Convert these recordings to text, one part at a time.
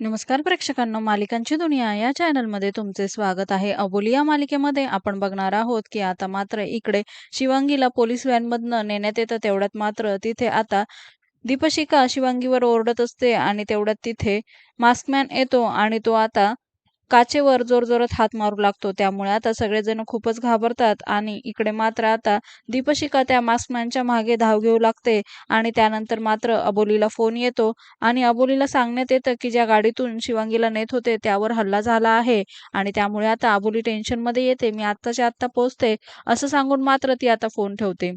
नमस्कार प्रेक्षकांनो मालिकांची दुनिया या चॅनलमध्ये तुमचे स्वागत आहे. अबोली या मालिकेमध्ये आपण बघणार आहोत की आता मात्र इकडे शिवांगीला पोलीस व्हॅनमधनं नेण्यात येतं तेवढ्यात मात्र तिथे आता दीपशिका शिवांगीवर ओरडत असते आणि तेवढ्यात तिथे मास्कमॅन येतो आणि तो आता काचेवर जोरजोरात हात मारू लागतो. त्यामुळे आता सगळेजण खूपच घाबरतात आणि इकडे मात्र आता दीपशिका त्या मास्कमॅनच्या मागे धाव घेऊ लागते आणि त्यानंतर मात्र अबोलीला फोन येतो आणि अबोलीला सांगण्यात येतं की ज्या गाडीतून शिवांगीला नेत होते त्यावर हल्ला झाला आहे आणि त्यामुळे आता अबोली टेन्शनमध्ये येते. मी आत्ताच्या आत्ता पोहोचते असं सांगून मात्र ती आता फोन ठेवते.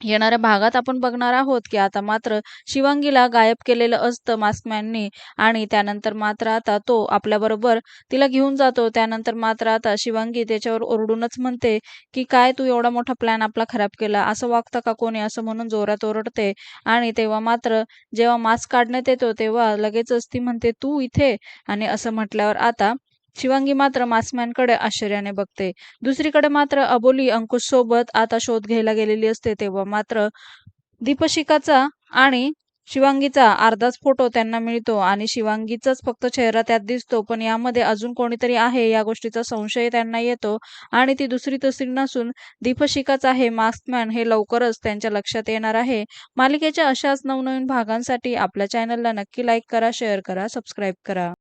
येणाऱ्या भागात आपण बघणार आहोत की आता मात्र शिवांगीला गायब केलेलं असतं मास्कमॅननी आणि त्यानंतर मात्र आता तो आपल्याबरोबर तिला घेऊन जातो. त्यानंतर मात्र आता शिवांगी त्याच्यावर ओरडूनच म्हणते की काय तू एवढा मोठा प्लॅन आपला खराब केला? असं वागतं का कोणी? असं म्हणून जोरात ओरडते. आणि तेव्हा मात्र जेव्हा मास्क काढण्यात येतो तेव्हा लगेचच ती म्हणते तू इथे? आणि असं म्हटल्यावर आता शिवांगी मात्र मास्कमॅनकडे आश्चर्याने बघते. दुसरीकडे मात्र अबोली अंकुश सोबत आता शोध घ्यायला गेलेली असते तेव्हा मात्र दीपशिकाचा आणि शिवांगीचा अर्धाच फोटो त्यांना मिळतो आणि शिवांगीचाच फक्त चेहरा त्यात दिसतो पण यामध्ये अजून कोणीतरी आहे या गोष्टीचा संशय त्यांना येतो आणि ती दुसरी तसरी नसून दीपशिकाच आहे. मास्कमॅन हे लवकरच त्यांच्या लक्षात येणार आहे. मालिकेच्या अशाच नवनवीन भागांसाठी आपल्या चॅनलला नक्की लाईक करा शेअर करा सबस्क्राईब करा.